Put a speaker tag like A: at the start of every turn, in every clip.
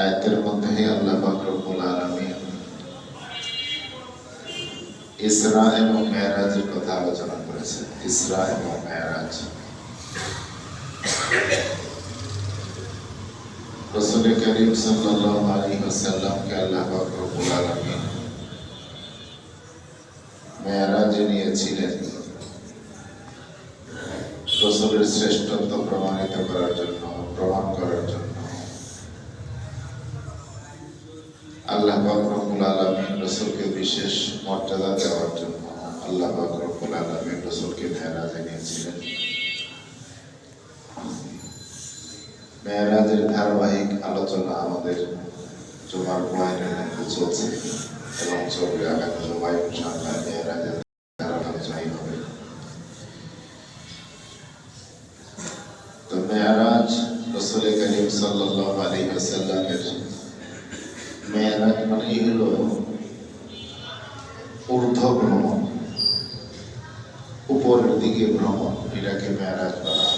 A: আয়াতের মধ্যে আল্লাহ পাক রব্বুল আলামিন, ইসরা এবং মেরাজের কথা আলোচনা করেছেন। ইসরা এবং মেরাজ। রসুল করিম সাল্লাল্লাহু আলাইহি ওয়াসাল্লামকে আল্লাহ পাক রব্বুল আলামিন নিয়েছিলেন। রসুলের শ্রেষ্ঠত্ব প্রমাণিত করার জন্য প্রমাণ করার জন্য ধারাবাহিক আলোচনা আমাদের জুমার চলছে এবং চলবে আগামী রসুল করিম সাল্লাল্লাহু আলাইহি ওয়াসাল্লামের মেয়েরাজ মানেই হলো ঊর্ধ্ব ভ্রমণ উপরের দিকে ভ্রমণ, এটাকে মেয়েরাজ বলা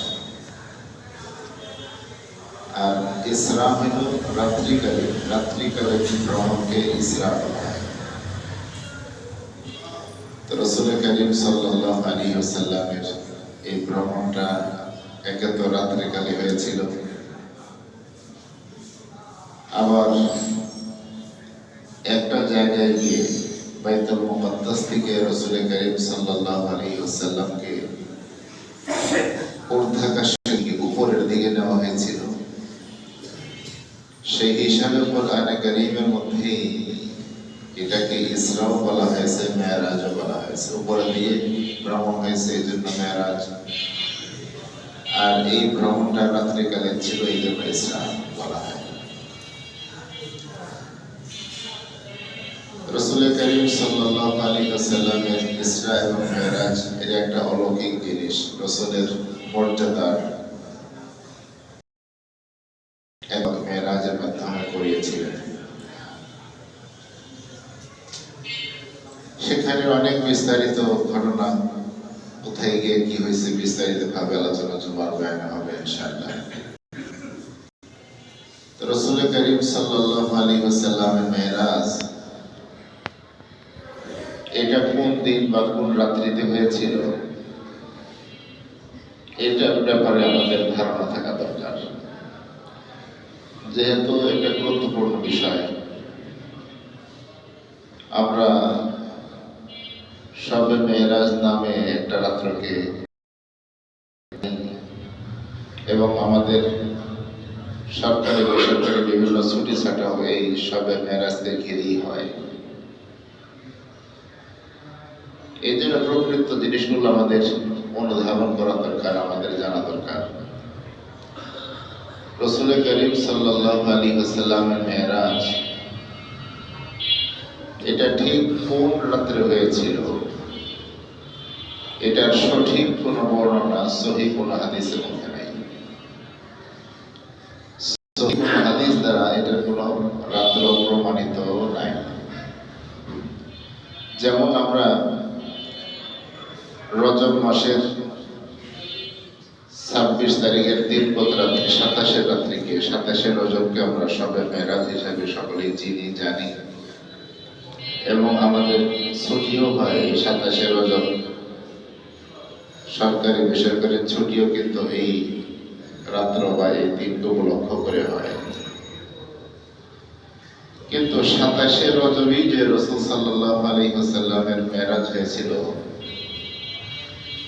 A: আর ইসরা হইল রাত্রিকালে রাত্রিকালে ভ্রমণকে ইসরা বলা রসুল করিম সাল্লাল্লাহু আলাইহি ওয়াসাল্লামের এই ভ্রমণটা একে তো রাত্রিকালে হয়েছিল। আবার গিয়ে বাইতুল মুকাদ্দাস থেকে রসুল করিম সাল্লাল্লাহু আলাইহি ওয়াসাল্লামকে ঊর্ধ্বাকাশে উপরের দিকে নেওয়া হয়েছিল সেই হিসাবে কোরআনে কারীমের মধ্যে এটাকে ইসরাও বলা হয়েছে মেয়ারাজও বলা হয়েছে উপরে দিয়ে ভ্রমণ হয়েছে এই জন্য মেয়ারাজ আর এই ভ্রমণটা রাত্রিকালে ছিল এই জন্য ইসরা বলা হয় রসুল করিম সাল্লাল্লাহু আলাইহি ওয়াসাল্লামের ইসরা এবং মেরাজ, এর একটা অলৌকিক জিনিস, রসুলের মর্যাদার এবং মেরাজের মাধ্যমে করিয়েছিলেন। সেখানে অনেক বিস্তারিত ঘটনা। কোথায় গিয়ে কি হয়েছে বিস্তারিত ভাবে আলোচনা জুমার বয়ানে হবে, ইনশাআল্লাহ। রসুল করিম সাল্লাল্লাহু আলাইহি ওয়াসাল্লামের মেরাজ এটা কোন দিন বা কোন রাত্রিতে হয়েছিল, এটার ব্যাপারে আমাদের ধারণা থাকা দরকার। যেহেতু এটা গুরুত্বপূর্ণ বিষয়, আমরা সবে মেয়েরাজ নামে একটা রাত্রকে এবং আমাদের সরকারি বেসরকারি বিভিন্ন ছুটি ছাটাও এই সবে মেয়েরাজকে ঘিরেই হয়। এই জন্য প্রকৃত জিনিসগুলো আমাদের অনুধাবন করা দরকার, আমাদের জানা দরকার। রসুল করিম সাল্লাল্লাহু আলাইহি ওয়াসাল্লামের মেরাজ এটা ঠিক কোন রাত্রে হয়েছিল? এটার সঠিক কোনো বর্ণনা, সহি কোনো হাদিসের মধ্যে নাই। হাদিস দ্বারা এটার কোনো রাত্র প্রমাণিত নাই। যেমন আমরা রজব মাসের ছাব্বিশ তারিখের দিন গত রাত্রি সাতাশের রাত্রিকে সাতাশে রজবকে আমরা সবে মেরাজ হিসাবে সকলেই চিনি, জানি। এবং আমাদের ছুটিও হয় এই সাতাশে রজব। সরকারি বেসরকারি ছুটিও কিন্তু এই রাত্র বা এই দিনকে উপলক্ষ করে হয়। কিন্তু সাতাশে রজবই যে রসুল সাল্লাহ আলী হাসাল্লামের মেরাজ হয়েছিল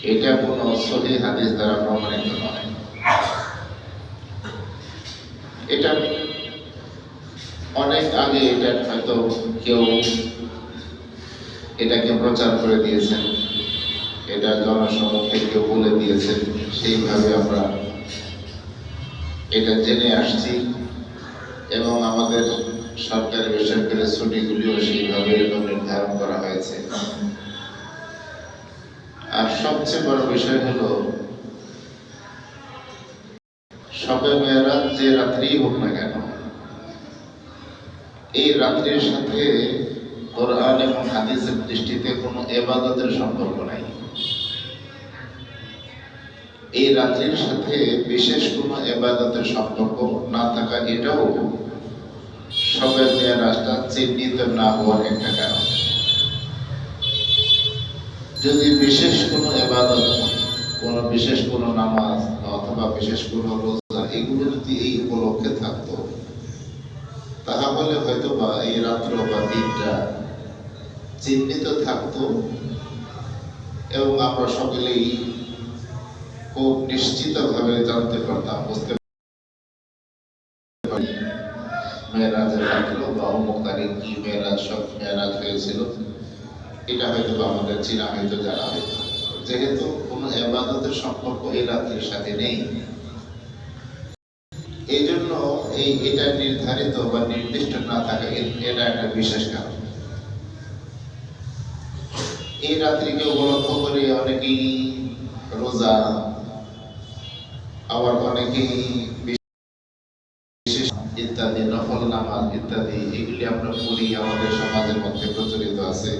A: এটা কোনো সহি হাদিস দ্বারা প্রমাণিত নয়। এটা অনেক আগে এটা হয়তো কেউ এটাকে প্রচার করে দিয়েছেন। এটা জনসমক্ষে কেউ বলে দিয়েছেন। সেইভাবে আমরা এটা জেনে আসছি এবং আমাদের সরকারি বেসরকারি ছুটিগুলিও সেইভাবে নির্ধারণ করা হয়েছে। সবচেয়ে বড় বিষয় হলো সবে মেয়েরা যে রাত্রি হোক না কেন, এই রাত্রির সাথে কোরআন এবং হাদিসের দৃষ্টিতে কোনো এবাদতের সম্পর্ক নাই। এই রাত্রির সাথে বিশেষ কোনো এবাদতের সম্পর্ক না থাকা এটাও সবের মেয়েরাজটা চিহ্নিত না হওয়ার একটা কারণ। যদি বিশেষ কোনো এবাদত কোনো বিশেষ কোনো নামাজ অথবা বিশেষ কোনো রোজা, এগুলো যদি এই উপলক্ষে থাকতো, তাহলে হয়তো বা এই রাত্র বা দিনটা চিহ্নিত থাকতো এবং আমরা সকলেই খুব নিশ্চিতভাবে জানতে পারতাম, বুঝতে মেয়েরাজের রাত্র বা অমুক তারিখ কি মেয়েরাজ সব মেয়েরাজ হয়েছিল। এটা হয়তো আমাদের চিনা হয়তো জানা হয়তো। যেহেতু কোনো এবাদতের সম্পর্ক এই রাত্রির সাথে নেই। এই জন্য এই এটা নির্ধারিত বা নির্দিষ্ট না থাকা এটা একটা বিশেষ কারণ। এই রাত্রিকে উপলক্ষ করে অনেকেই রোজা, আবার অনেকেই ইত্যাদি নফল নামাজ ইত্যাদি, এগুলি আমরা পড়ি আমাদের সমাজের মধ্যে প্রচলিত আছে।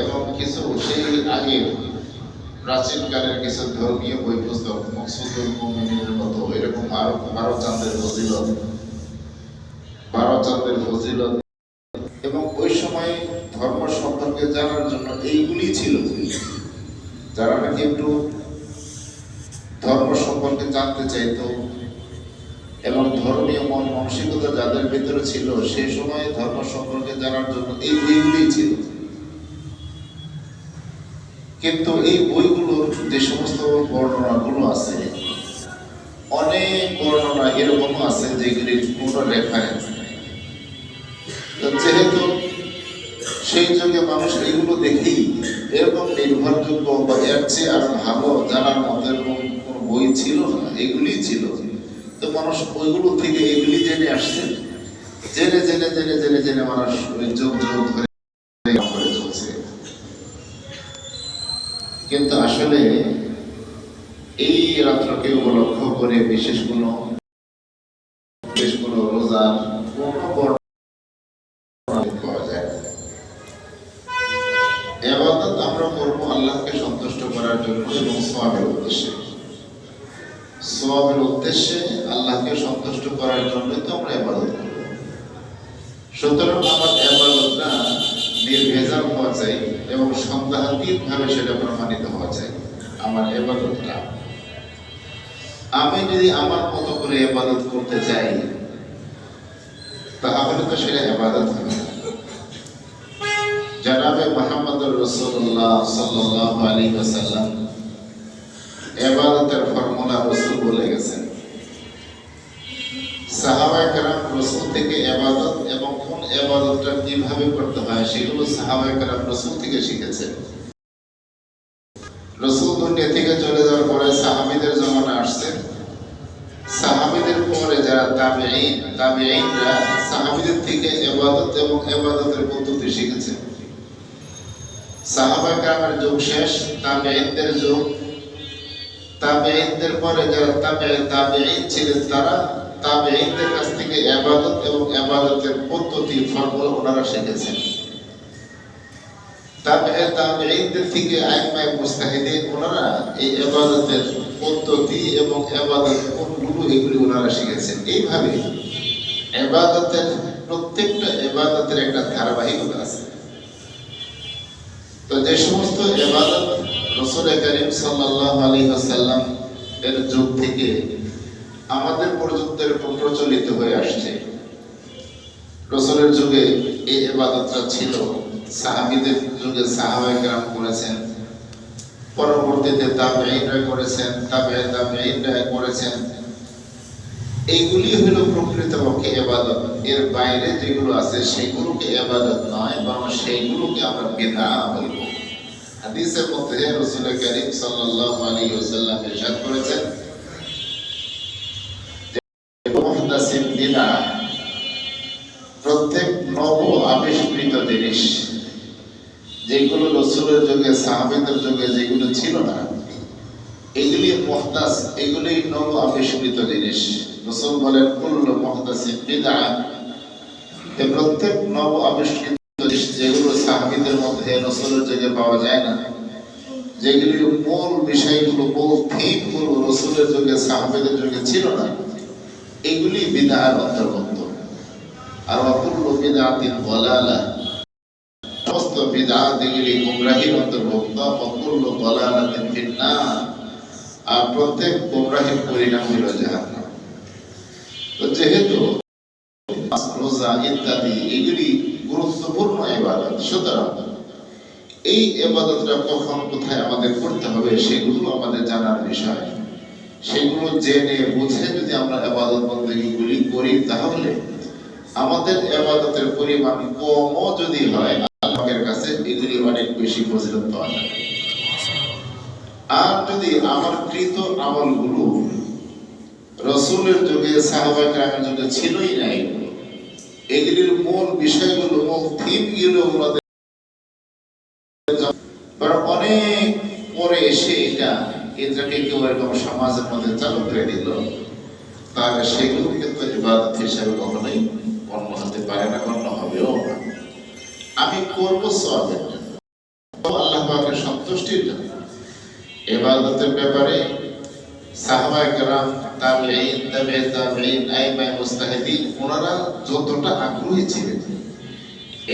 A: এবং কিছু সেই আগে প্রাচীনকালের কিছু ধর্মীয় বই পুস্তক মকসুদুল মুমিনের মতো এরকম আরও চাঁদের ফজিলত চাঁদের ফজিলত। এবং ওই সময় ধর্ম সম্পর্কে জানার জন্য এইগুলি ছিল যারা নাকি একটু ধর্ম সম্পর্কে জানতে চাইতো এবং ধর্মীয় মন মানসিকতা যাদের ভিতরে ছিল, সেই সময় ধর্ম সম্পর্কে জানার জন্য এই বইগুলি ছিল। কিন্তু এই বইগুলোর যে সমস্ত বর্ণনাগুলো আছে, অনেক বর্ণনা এরকমও আছে যেগুলির কোনো রেফারেন্স নেই। যেহেতু সেই যুগে মানুষ এগুলো দেখেই এরকম নির্ভরযোগ্য বা এর চেয়ে আরও ভালো জানার মতো এরকম কোনো বই ছিল না এগুলি ছিল। তো মানুষ ওইগুলো থেকে এগুলি জেনে আসছে। জেনে জেনে জেনে জেনে জেনে মানুষ যুগ যুগ ধরে করে বিশেষ কোনো বিশেষ কোনো রোজার সওয়াবের উদ্দেশ্যে। আল্লাহকে সন্তুষ্ট করার জন্য তো আমরা সুতরাং আমার এবং সন্দেহাতীত ভাবে সেটা প্রমাণিত হওয়া চাই। আমার এবাদতটা আমি যদি আমার মতো করে এবাদত করতে চাই তাহলে তো সেটা এবাদত হবে জনাবে মোহাম্মদুর রসুল্লাহ সাল্লাল্লাহু আলাইহি ওয়াসাল্লাম ইবাদতের ফর্মুলা রসুল বলে গেছেন। সাহাবায়ে কেরাম রসুল থেকে ইবাদত এবং কোন ইবাদতটা কীভাবে করতে হয় সেগুলো সাহাবায়ে কেরাম রসুল থেকে শিখেছেন। তাবেঈনরা সাহাবীদের থেকে ইবাদত এবং ইবাদতের পদ্ধতি শিখেছেন সাহাবা কামের যুগ শেষ, তাবেঈনদের যুগ। তাবেঈনদের পরে যারা তাবে তাবেঈন ছিলেন তারা তাবেঈনদের কাছ থেকে ইবাদত এবং ইবাদতের পদ্ধতি, ফর্মুলা ওনারা শিখেছেন। তাবে তাবেঈনদের থেকে আইমায়ে মুস্তাহিদিন ওনারা এই ইবাদতের পদ্ধতি এবং ইবাদত কোনগুলো এগুলি ওনারা শিখেছেন। এইভাবে ইবাদতের প্রত্যেকটা ইবাদতের একটা ধারাবাহিকতা আছে। তো যে সমস্ত এবাদত রসুল করিম সাল্লাল্লাহু আলাইহি ওয়াসাল্লাম এর যুগ থেকে আমাদের পর্যন্ত এরকম প্রচলিত হয়ে আসছে। রসুলের যুগে এই এবাদতটা ছিল, সাহাবীদের যুগে সাহাবায়ে কেরাম করেছেন, পরবর্তীতে তাবেঈনরা করেছেন তাবে তাবেঈনরা করেছেন। এইগুলি হলো প্রকৃতপক্ষে এবাদত এর বাইরে যেগুলো আছে, সেগুলোকে এবাদত নয়, বরং সেইগুলোকে আমরা বিদআ বলব হাদিসের মধ্যে রাসূল করিম সাল্লাল্লাহু আলাইহি ওয়াসাল্লাম ইরশাদ করেছেন প্রত্যেক নব আবিষ্কৃত জিনিস, যেগুলো রসুলের যুগে, সাহাবীদের যুগে যেগুলো ছিল না, এগুলি মহদাস এগুলি নব আবিষ্কৃত জিনিস। রসুল বলেন, কুল্লু মহদাসিন বিদআ। এই প্রত্যেক নব আবিষ্কৃত জিনিস যেগুলো সাহাবীদের মধ্যে রসুলের যুগে পাওয়া যায় না, যেগুলি মূল বিষয়গুলো, মূল থিমগুলো রসুলের যুগে, সাহাবীদের যুগে ছিল না, এগুলি বিদআর অন্তর্ভুক্ত। আর অকুল্ল বিদাতিন বলালা সমস্ত বিদাত এগুলি গুমরাহির অন্তর্ভুক্ত। অকুল্ল বলালাতিন ফিন্নার। আর প্রত্যেক গুমরাহির পরিণাম হইল জাহান্নাম। যেহেতু রোজা ইত্যাদি এগুলি গুরুত্বপূর্ণ এবাদত সুতরাং এই এবাদতটা কখন কোথায় আমাদের করতে হবে সেগুলো আমাদের জানার বিষয়। সেগুলো জেনে বুঝে যদি আমরা এবাদত বন্দীগুলি করি, তাহলে আমাদের এবাদতের পরিমাণ কমও যদি হয়, আল্লাহের কাছে এগুলি অনেক বেশি ফজিলত পাওয়া যাবে আর যদি আমার কৃত আমলগুলো রসুলের যুগে সাহাবা যুগে ছিলই না এগুলো এগুলির মূল বিষয়গুলো, মূল থিমগুলো আমাদের অনেক পরে এসে এটা এটাকে কেউ এরকম সমাজের মধ্যে চালু করে দিল। তাহলে সেগুলো কিন্তু ইবাদত হিসাবে কখনোই হতে পারে না হবেও আমি করব সবের আল্লাহ পাকের সন্তুষ্টির জন্য। এবাদতের ব্যাপারে সাহাবায়ে কেরাম তাবেঈন তাবে তাবেঈন আইমায়ে মুস্তাহিদিন, ওনারা যতটা আগ্রহী ছিলেন।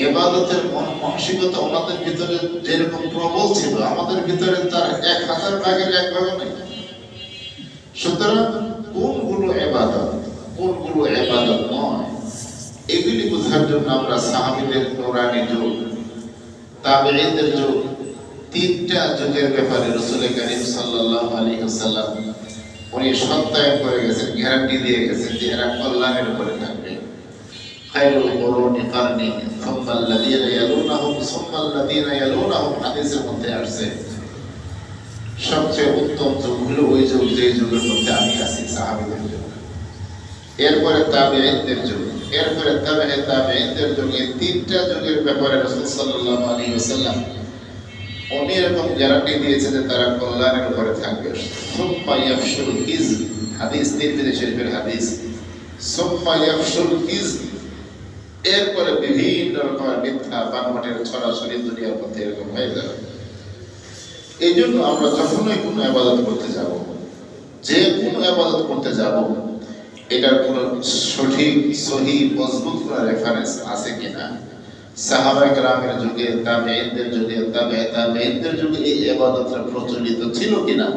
A: এবাদতের মন, মানসিকতা ওনাদের ভিতরে যেরকম প্রবল ছিল, আমাদের ভিতরে তার এক হাজার ভাগের এক ভাগ নেই। সুতরাং কোনগুলো এবাদত কোনগুলো এবাদত নয়, এগুলি বোঝার জন্য আমরা সাহাবিদের নোরানি যুগ তাবেঈনদের যুগ, তিনটা যুগের ব্যাপারে রসুল করিম সাল্লাল্লাহু আলাইহি ওয়াসাল্লাম উনি সত্যায়ন করে গেছেন গ্যারান্টি দিয়ে গেছেন যে এরা কল্যাণের উপরে থাকবে। সবচেয়ে উত্তম যুগ যে যুগের মধ্যে যুগ। তিনটা যুগের ব্যাপারে রাসূল আলাইহি ওয়াসাল্লাম উনি এরকম গ্যারান্টি দিয়েছে যে তারা কল্যাণের উপরে থাকবে। সুম্মা ইয়াফশুল ইজ হাদিস, তিরমিজি শরীফের হাদিস। সুম্মা ইয়াফশুল ইজ এরপরে বিভিন্ন রকমের মিথ্যা বানোয়াটের ছড়াছড়ি দুনিয়ার মধ্যে এরকম হয়ে যাবে। এই জন্য আমরা যখনই কোনো আবাদত করতে যাব, যে কোনো আবাদত করতে যাব, এটার কোনো সঠিক, সহি, মজবুত কোনো রেফারেন্স আছে কিনা? প্রচলিত ছিল কিনা?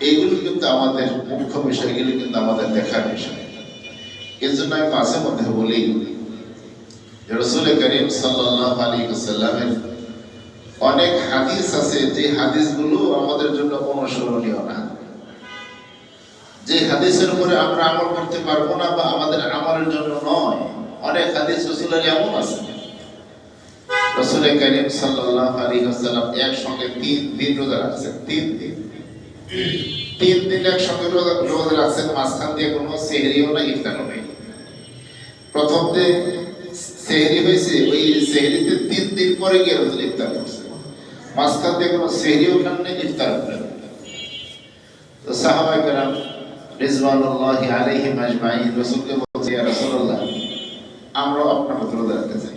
A: এইগুলো কিন্তু আমাদের মুখ্য বিষয়গুলো কিন্তু আমাদের দেখার বিষয়। এর জন্য আমি মাঝে মধ্যে বলি করিম ওয়াসাল্লামের অনেক হাদিস আছে, যে হাদিসগুলো আমাদের জন্য অনুসরণীয় না। যে হাদিসের উপরে আমরা আমল করতে পারব না বা আমাদের আমলের জন্য নয়। অনেক হাদিস এমন আছে। রসুল করিম সাল্লাল্লাহু আলাইহি ওয়াসাল্লাম একসঙ্গে তিন দিন রোজা রাখছেন। তিন দিন। তিন দিন একসঙ্গে রোজা রোজা রাখছেন, মাঝখান দিয়ে কোনো সেহরিও না ইফতারও নেই। প্রথম দিন সেহরি হয়েছে, ওই সেহরিতে তিন দিন পরে গিয়ে রসুল ইফতার করছে। মাঝখান দিয়ে কোনো সেহরিও খান নেই ইফতার করেন তো সাহাবায়ে কেরাম রিজওয়ানুল্লাহি আলাইহিম আজমাইন, রাসূলকে বলছে, ইয়া রাসূলুল্লাহ আমরা আপনার রোজা রাখতে চাই।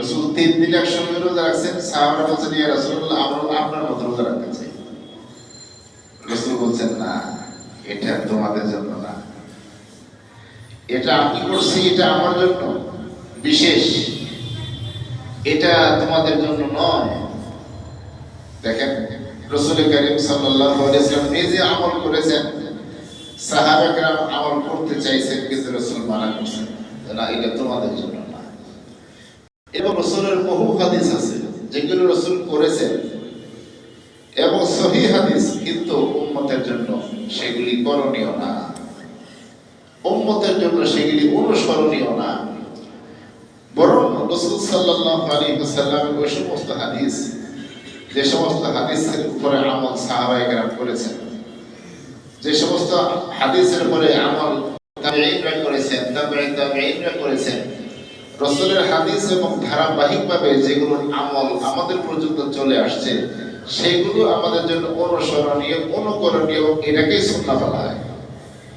A: রসুল তিন দিন একসঙ্গে রোজা রাখছেন, সাহাবারা বলছেন, ইয়া রসুল আমরা আপনার মতো রোজা রাখতে চাই। রসুল বলছেন, না, এটা তোমাদের জন্য না। এটা আমি করছি, এটা আমার জন্য বিশেষ। এটা তোমাদের জন্য নয়। দেখেন, রসুল করিম সাল্লাম নিজে আমল করেছেন। সাহাবাকেরাম আমল করতে চাইছেন, কিন্তু রসুল মানা করছেন, না, এটা তোমাদের জন্য এবং রসুলের বহু হাদিস আছে, যেগুলো রসুল করেছেন। এবং সহি হাদিস কিন্তু উম্মতের জন্য সেগুলি করণীয় না। উম্মতের জন্য সেগুলি অনুসরণীয় না। বরং রসুল আলাইহি ওয়াসাল্লামের ওই সমস্ত হাদিস, যে সমস্ত হাদিসের উপরে আমল সাহাবায়ে কেরাম করেছেন, যে সমস্ত হাদিসের উপরে আমল করেছেন, তাবেঈনরা করেছেন রসুলের হাদিস এবং ধারাবাহিকভাবে যেগুলো আমল আমাদের পর্যন্ত চলে আসছে, সেগুলো আমাদের জন্য অনুসরণীয়, অনুকরণীয়, এটাকেই সন্না বলা হয়।